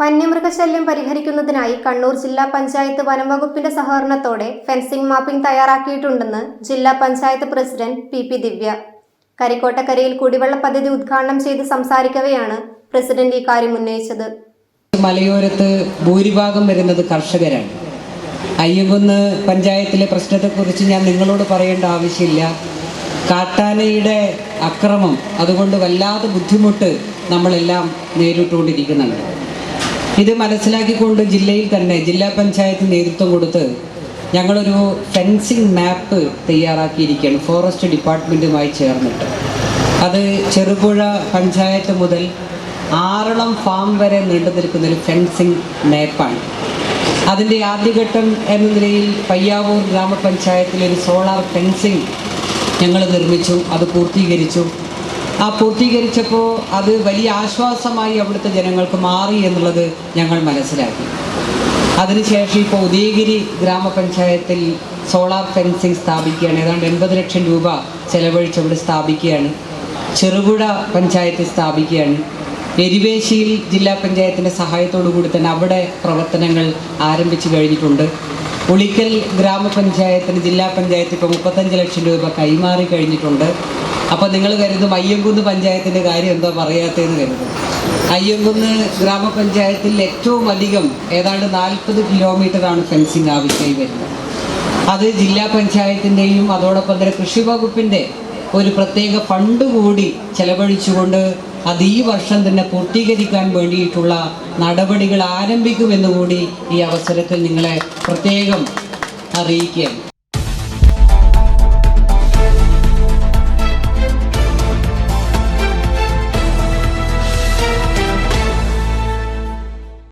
വന്യമൃഗശല്യം പരിഹരിക്കുന്നതിനായി കണ്ണൂർ ജില്ലാ പഞ്ചായത്ത് വനംവകുപ്പിന്റെ സഹകരണത്തോടെ ഫെൻസിംഗ് മാപ്പിംഗ് തയ്യാറാക്കിയിട്ടുണ്ടെന്ന് ജില്ലാ panchayat president P P Divya. കരിക്കോട്ടക്കരയിൽ കുടിവെള്ള പദ്ധതി ഉദ്ഘാടനം ചെയ്ത് സംസാരിക്കവെയാണ് പ്രസിഡന്റ് ഇക്കാര്യം ഉന്നയിച്ചത്. മലയോരത്ത് ഭൂരിഭാഗം വരുന്നത് കർഷകരാണ്. അയ്യങ്കുന്ന് പഞ്ചായത്തിലെ പ്രശ്നത്തെക്കുറിച്ച് ഞാൻ നിങ്ങളോട് പറയേണ്ട ആവശ്യമില്ല. കാട്ടാനയുടെ അക്രമം അതുകൊണ്ട് വല്ലാതെ ബുദ്ധിമുട്ട് നമ്മളെല്ലാം നേരിട്ടുകൊണ്ടിരിക്കുന്നുണ്ട്. ഇത് മനസ്സിലാക്കിക്കൊണ്ട് ജില്ലയിൽ തന്നെ ജില്ലാ പഞ്ചായത്ത് നേതൃത്വം കൊടുത്ത് ഞങ്ങളൊരു ഫെൻസിങ് മാപ്പ് തയ്യാറാക്കിയിരിക്കുകയാണ്. ഫോറസ്റ്റ് ഡിപ്പാർട്ട്മെന്റുമായി ചേർന്നിട്ട്. അത് ചെറുപുഴ പഞ്ചായത്ത് മുതൽ ആറളം ഫാം വരെ നീണ്ടു നിൽക്കുന്ന ഒരു ഫെൻസിങ് മാപ്പാണ്. അതിന്റെ ആദ്യഘട്ടം എന്ന നിലയിൽ പയ്യാവൂർ ഗ്രാമപഞ്ചായത്തിലൊരു സോളാർ ഫെൻസിങ് ഞങ്ങൾ നിർമ്മിച്ചു. അത് പൂർത്തീകരിച്ചു. ആ പൂർത്തീകരിച്ചപ്പോൾ അത് വലിയ ആശ്വാസമായി അവിടുത്തെ ജനങ്ങൾക്ക് മാറി എന്നുള്ളത് ഞങ്ങൾ മനസ്സിലാക്കി. അതിനുശേഷം ഇപ്പോൾ ഉദയഗിരി ഗ്രാമപഞ്ചായത്തിൽ സോളാർ ഫെൻസിങ് സ്ഥാപിക്കുകയാണ്. ഏതാണ്ട് എൺപത് ലക്ഷം രൂപ ചെലവഴിച്ച് അവിടെ സ്ഥാപിക്കുകയാണ്. ചെറുപുഴ പഞ്ചായത്തിൽ സ്ഥാപിക്കുകയാണ്. എരിവേശിയിൽ ജില്ലാ പഞ്ചായത്തിന്റെ സഹായത്തോടു കൂടി തന്നെ അവിടെ പ്രവർത്തനങ്ങൾ ആരംഭിച്ചു കഴിഞ്ഞിട്ടുണ്ട്. ഉളിക്കൽ ഗ്രാമപഞ്ചായത്തിന് ജില്ലാ പഞ്ചായത്ത് ഇപ്പോൾ മുപ്പത്തഞ്ച് ലക്ഷം രൂപ കൈമാറി കഴിഞ്ഞിട്ടുണ്ട്. അപ്പോൾ നിങ്ങൾ കരുതും അയ്യങ്കുന്ന് പഞ്ചായത്തിന്റെ കാര്യം എന്താ പറയാത്തതെന്ന് കരുതും. അയ്യങ്കുന്ന് ഗ്രാമപഞ്ചായത്തിൽ ഏറ്റവും അധികം ഏതാണ്ട് നാൽപ്പത് കിലോമീറ്ററാണ് ഫെൻസിങ് ആവശ്യമായി വരുന്നത്. അത് ജില്ലാ പഞ്ചായത്തിന്റെയും അതോടൊപ്പം തന്നെ കൃഷി വകുപ്പിന്റെ ഒരു പ്രത്യേക ഫണ്ട് കൂടി ചെലവഴിച്ചുകൊണ്ട് അത് ഈ വർഷം തന്നെ പൂർത്തീകരിക്കാൻ വേണ്ടിയിട്ടുള്ള നടപടികൾ ആരംഭിക്കുമെന്നുകൂടി ഈ അവസരത്തിൽ നിങ്ങളെ പ്രത്യേകം അറിയിക്കുകയാണ്.